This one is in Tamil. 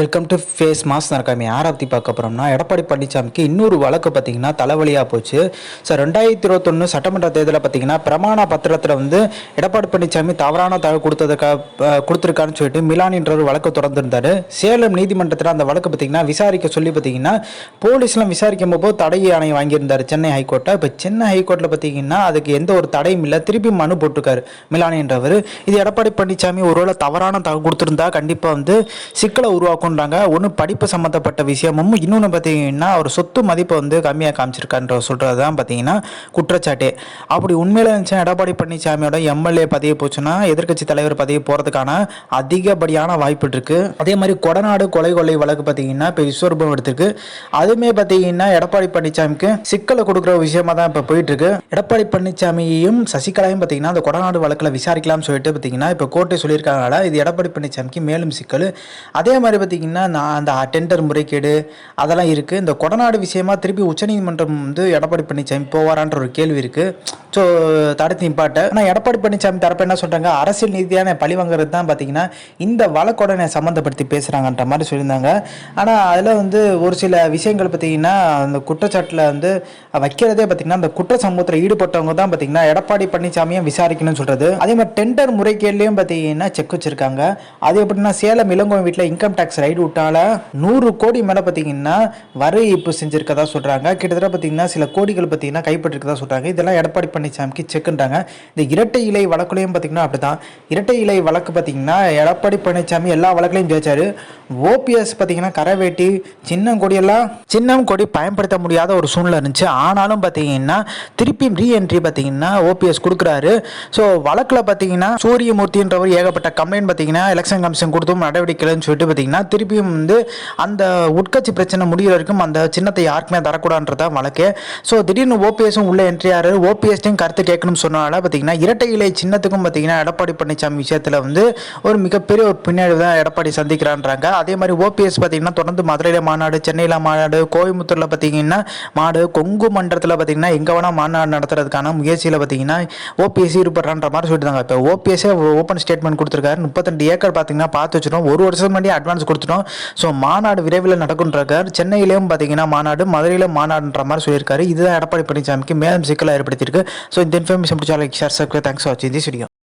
வெல்கம் டு ஃபேஸ் மாஸ் நடக்காம யாரை பற்றி பார்க்க போகிறோம்னா எடப்பாடி பழனிசாமிக்கு இன்னொரு வழக்கு பார்த்தீங்கன்னா தலைவலியாக போச்சு. ஸோ ரெண்டாயிரத்தி இருபத்தொன்று சட்டமன்ற தேர்தலில் பார்த்தீங்கன்னா பிரமாண பத்திரத்தில் வந்து எடப்பாடி பழனிசாமி தவறான தகவல் கொடுத்ததுக்காக கொடுத்துருக்கான்னு சொல்லிட்டு மிலானின்ற ஒரு வழக்கு தொடர்ந்துருந்தார். சேலம் நீதிமன்றத்தில் அந்த வழக்கு பார்த்தீங்கன்னா விசாரிக்க சொல்லி பார்த்தீங்கன்னா போலீஸ்லாம் விசாரிக்கும் போது தடை ஆணை வாங்கியிருந்தார் சென்னை ஹைகோர்ட்டை இப்போ சென்னை ஹைகோர்ட்டில் பார்த்தீங்கன்னா அதுக்கு எந்த ஒரு தடையும் இல்லை. திருப்பி மனு போட்டிருக்காரு மிலானின்றவர் இது எடப்பாடி பழனிசாமி ஒருவேளை தவறான தகவல் கொடுத்துருந்தா கண்டிப்பாக வந்து சிக்கலை கொண்டாங்க ஒன்று படிப்பு சம்மந்தப்பட்ட விஷயமும் இன்னொன்று பார்த்தீங்கன்னா அவர் சொத்து மதிப்பை வந்து கம்மியாக காமிச்சிருக்கான்ற சொல்கிறது தான் பார்த்தீங்கன்னா குற்றச்சாட்டு. அப்படி உண்மையில இருந்துச்சு எடப்பாடி பழனிசாமியோட எம்எல்ஏ பதவி போச்சுன்னா எதிர்க்கட்சி தலைவர் பதவி போகிறதுக்கான அதிகப்படியான வாய்ப்பு இருக்குது அதே மாதிரி கொடநாடு கொலை கொள்ளை வழக்கு பார்த்தீங்கன்னா இப்போ விஸ்வரூபம் எடுத்திருக்கு. அதுவுமே பார்த்தீங்கன்னா எடப்பாடி பழனிசாமிக்கு சிக்கலை கொடுக்குற விஷயமா தான் இப்போ போயிட்டுருக்கு. எடப்பாடி பழனிசாமியையும் சசிகலாவையும் பார்த்தீங்கன்னா அந்த கொடநாடு வழக்கில் விசாரிக்கலாம்னு சொல்லிட்டு பார்த்தீங்கன்னா இப்போ கோர்ட்டை சொல்லியிருக்காங்களா இது எடப்பாடி பழனிசாமிக்கு மேலும் சிக்கல். அதே மாதிரி பார்த்தீங்கன்னா நான் அந்த டெண்டர் முறைகேடு அதெல்லாம் இருக்குது இந்த கொடநாடு விஷயமா திருப்பி உச்சநீதிமன்றம் வந்து எடப்பாடி பழனிசாமி போவாரான்ற ஒரு கேள்வி இருக்குது ஸோ தடுத்து நிப்பாட்ட. ஆனால் எடப்பாடி பழனிசாமி தரப்பு என்ன சொல்கிறாங்க அரசியல் நீதியான பழி வாங்குறது தான் பார்த்தீங்கன்னா இந்த வழக்குடனை சம்மந்தப்படுத்தி பேசுகிறாங்கன்ற மாதிரி சொல்லியிருந்தாங்க. ஆனால் அதில் வந்து ஒரு சில விஷயங்கள் பார்த்தீங்கன்னா அந்த குற்றச்சாட்டில் வந்து வைக்கிறதே பார்த்தீங்கன்னா அந்த குற்ற சமூகத்தில் ஈடுபட்டவங்க தான் பார்த்தீங்கன்னா எடப்பாடி பழனிசாமியும் விசாரிக்கணும்னு சொல்கிறது அதே மாதிரி டெண்டர் முறைகேட்லேயும் பார்த்தீங்கன்னா செக் வச்சுருக்காங்க. அது எப்படின்னா சேலம் இளங்கோவன் வீட்டில் இன்கம் டேக்ஸ் ரைடு விட்டால நூறு கோடி மேலே பார்த்தீங்கன்னா வரி இப்போ செஞ்சுருக்கதா சொல்கிறாங்க கிட்டத்தட்ட பார்த்தீங்கன்னா சில கோடிகள் பார்த்தீங்கன்னா கைப்பற்றிருக்கதா சொல்கிறாங்க இதெல்லாம் எடப்பாடி பழனிசாமிக்கு செக்குன்றாங்க இந்த இரட்டை இலை வழக்குலையும் பார்த்தீங்கன்னா அப்படிதான் இரட்டை இலை வழக்கு பார்த்தீங்கன்னா எடப்பாடி பழனிசாமி எல்லா வழக்குலையும் ஜெயிச்சாரு. ஓபிஎஸ் பார்த்தீங்கன்னா கரவேட்டி சின்னம் கொடியெல்லாம் சின்னம் கொடி பயன்படுத்த முடியாத ஒரு சூழ்நிலை இருந்துச்சு. ஆனாலும் பார்த்தீங்கன்னா திருப்பியும் ரீஎன்ட்ரி பார்த்தீங்கன்னா ஓபிஎஸ் கொடுக்குறாரு. ஸோ வழக்கில் பார்த்தீங்கன்னா சூரியமூர்த்தின்றவர் ஏகப்பட்ட கம்ப்ளைண்ட் பார்த்தீங்கன்னா எலெக்ஷன் கமிஷன் கொடுத்தும் நடவடிக்கைன்னு சொல்லிட்டு பார்த்தீங்கன்னா திருப்பியும் வந்து அந்த உட்கட்சி பிரச்சனை முடிகிற வரைக்கும் அந்த சின்னத்தை யாருக்குமே தரக்கூடாதுன்றதான் வழக்கு. ஸோ திடீர்னு ஓபிஎஸும் உள்ள என்ட்ரி ஆறு கருத்து கேட்கணும்னு சொன்னனால பார்த்தீங்கன்னா இரட்டை இலை சின்னத்துக்கும் பார்த்தீங்கன்னா எடப்பாடி பழனிசாமி விஷயத்தில் வந்து ஒரு மிகப்பெரிய ஒரு பின்னாடி தான் எடப்பாடி சந்திக்கிறான்றாங்க. அதே மாதிரி ஓபிஎஸ் பார்த்தீங்கன்னா தொடர்ந்து மதுரையில் மாநாடு சென்னையில் மாநாடு கோயம்புத்தூரில் பார்த்தீங்கன்னா மாடு கொங்கு மண்டலத்தில் பார்த்தீங்கன்னா எங்கே வேணால் மாநாடு நடத்துறதுக்கான முயற்சியில் பார்த்தீங்கன்னா ஓபிஎஸ் ஈடுபடுறான்ற மாதிரி சொல்லிட்டாங்க இப்போ ஓபிஎஸ்ஸே ஓப்பன் ஸ்டேட்மெண்ட் கொடுத்துருக்காரு. முப்பத்தெண்டு ஏக்கர் பார்த்தீங்கன்னா பார்த்து வச்சிட்டோம் ஒரு வருஷம் முன்னாடி அட்வான்ஸ் கொடுத்துட்டோம். ஸோ மாநாடு விரைவில் நடக்குன்றார் சென்னையிலேயும் பார்த்தீங்கன்னா மாநாடு மதுரையிலும் மாநாடுன்ற மாதிரி சொல்லியிருக்காரு. இதுதான் எடப்பாடி பழனிசாமிக்கு மேலும் சிக்கலாக ஏற்படுத்தியிருக்கு. సో ఇది ఇన్ఫర్మేషన్ చాలా ఇచ్చారు sir thanks for watching this video